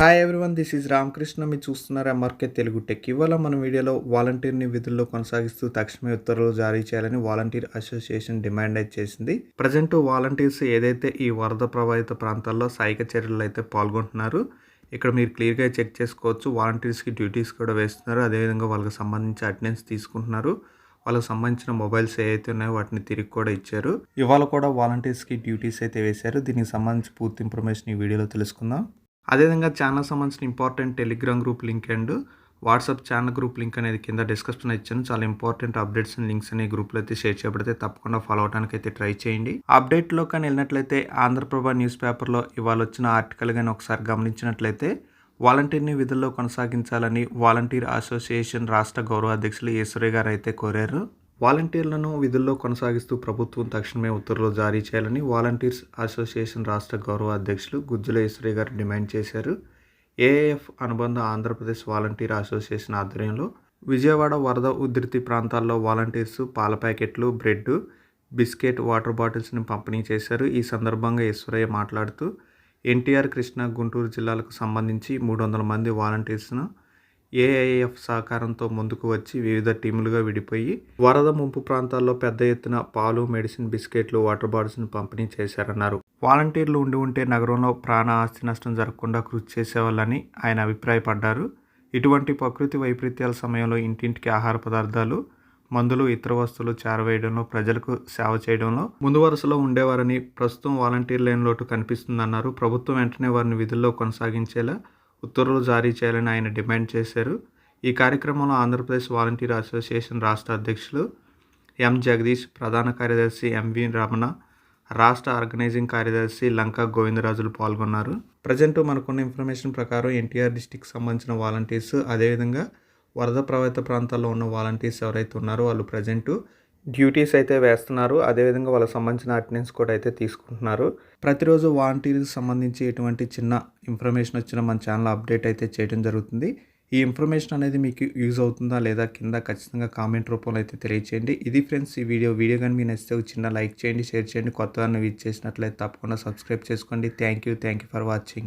Hi everyone this is Ramakrishna మీరు చూస్తున్నారు MRK Telugu tech ఇవాళ మన వీడియోలో వాలంటీర్ని విధుల్లో కొనసాగిస్తూ తక్షణమే ఉత్తర్వులు జారీ చేయాలని వాలంటీర్ అసోసియేషన్ డిమాండ్ అయితే చేసింది. ప్రజెంట్ వాలంటీర్స్ ఏదైతే ఈ వరద ప్రభావిత ప్రాంతాల్లో సాయిక చర్యలు అయితే పాల్గొంటున్నారు ఇక్కడ మీరు క్లియర్గా చెక్ చేసుకోవచ్చు. వాలంటీర్స్కి డ్యూటీస్ కూడా వేస్తున్నారు. అదేవిధంగా వాళ్ళకి సంబంధించి అటెండెన్స్ తీసుకుంటున్నారు. వాళ్ళకి సంబంధించిన మొబైల్స్ ఏవైతే ఉన్నాయో వాటిని తిరిగి కూడా ఇచ్చారు. ఇవాళ కూడా వాలంటీర్స్కి డ్యూటీస్ అయితే వేశారు. దీనికి సంబంధించి పూర్తి ఇన్ఫర్మేషన్ ఈ వీడియోలో తెలుసుకుందాం. అదేవిధంగా ఛానల్ సంబంధించిన important Telegram group link and WhatsApp channel group link అనేది కింద డిస్క్రిప్షన్ ఇచ్చాను. చాలా ఇంపార్టెంట్ అప్డేట్స్ అండ్ లింక్స్ అనే గ్రూప్లో అయితే షేర్ చేయబడితే తప్పకుండా ఫాలో అవడానికి అయితే ట్రై చేయండి. అప్డేట్లో కానీ వెళ్ళినట్లయితే ఆంధ్రప్రభ న్యూస్ పేపర్లో ఇవాళ వచ్చిన ఆర్టికల్ కానీ ఒకసారి గమనించినట్లయితే వాలంటీర్ని విధుల్లో కొనసాగించాలని వాలంటీర్ అసోసియేషన్ రాష్ట్ర గౌరవ అధ్యక్షులు ఈశ్వరి గారు అయితే కోరారు. వాలంటీర్లను విధుల్లో కొనసాగిస్తూ ప్రభుత్వం తక్షణమే ఉత్తర్వులు జారీ చేయాలని వాలంటీర్స్ అసోసియేషన్ రాష్ట్ర గౌరవ అధ్యక్షులు గుజ్జుల ఈశ్వరి గారు డిమాండ్ చేశారు. ఏఏఎఫ్ అనుబంధ ఆంధ్రప్రదేశ్ వాలంటీర్ అసోసియేషన్ ఆధ్వర్యంలో విజయవాడ వరద ఉధృతి ప్రాంతాల్లో వాలంటీర్స్ పాల ప్యాకెట్లు బ్రెడ్ బిస్కెట్ వాటర్ బాటిల్స్ని పంపిణీ చేశారు. ఈ సందర్భంగా ఈశ్వరయ్య మాట్లాడుతూ ఎన్టీఆర్ కృష్ణా గుంటూరు జిల్లాలకు సంబంధించి మూడు వందల మంది వాలంటీర్స్ను ఏఐఎఫ్ సహకారంతో ముందుకు వచ్చి వివిధ టీములుగా విడిపోయి వరద ముంపు ప్రాంతాల్లో పెద్ద ఎత్తున పాలు మెడిసిన్ బిస్కెట్లు వాటర్ బాటిల్స్ను పంపిణీ చేశారన్నారు. వాలంటీర్లు ఉండి ఉంటే నగరంలో ప్రాణ ఆస్తి నష్టం జరగకుండా కృషి చేసేవాళ్ళని ఆయన అభిప్రాయపడ్డారు. ఇటువంటి ప్రకృతి వైపరీత్యాల సమయంలో ఇంటింటికి ఆహార పదార్థాలు మందులు ఇతర వస్తువులు చేరవేయడంలో ప్రజలకు సేవ చేయడంలో ముందు వరుసలో ఉండేవారని ప్రస్తుతం వాలంటీర్ లైన్ లోటు కనిపిస్తుందన్నారు. ప్రభుత్వం వెంటనే వారిని విధుల్లో కొనసాగించేలా ఉత్తర్వులు జారీ చేయాలని ఆయన డిమాండ్ చేశారు. ఈ కార్యక్రమంలో ఆంధ్రప్రదేశ్ వాలంటీర్ అసోసియేషన్ రాష్ట్ర అధ్యక్షులు ఎం జగదీష్ ప్రధాన కార్యదర్శి ఎంవి రమణ రాష్ట్ర ఆర్గనైజింగ్ కార్యదర్శి లంకా గోవిందరాజులు పాల్గొన్నారు. ప్రజెంట్ మనకున్న ఇన్ఫర్మేషన్ ప్రకారం ఎన్టీఆర్ డిస్టిక్ సంబంధించిన వాలంటీర్స్ అదేవిధంగా వరద ప్రభావిత ప్రాంతాల్లో ఉన్న వాలంటీర్స్ ఎవరైతే ఉన్నారో వాళ్ళు ప్రజెంటు డ్యూటీస్ అయితే వేస్తున్నారు. అదేవిధంగా వాళ్ళకి సంబంధించిన అటెండెన్స్ కూడా అయితే తీసుకుంటున్నారు. ప్రతిరోజు వాలంటీర్కి సంబంధించి ఎటువంటి చిన్న ఇన్ఫర్మేషన్ వచ్చినా మన ఛానల్ అప్డేట్ అయితే చేయడం జరుగుతుంది. ఈ ఇన్ఫర్మేషన్ అనేది మీకు యూజ్ అవుతుందా లేదా కింద ఖచ్చితంగా కామెంట్ రూపంలో అయితే తెలియచేయండి. ఇది ఫ్రెండ్స్ ఈ వీడియో. వీడియో కానీ మీకు నచ్చితే చిన్న లైక్ చేయండి షేర్ చేయండి. కొత్తగా విజ్ చేసినట్లయితే తప్పకుండా సబ్స్క్రైబ్ చేసుకోండి. Thank you. Thank you for watching.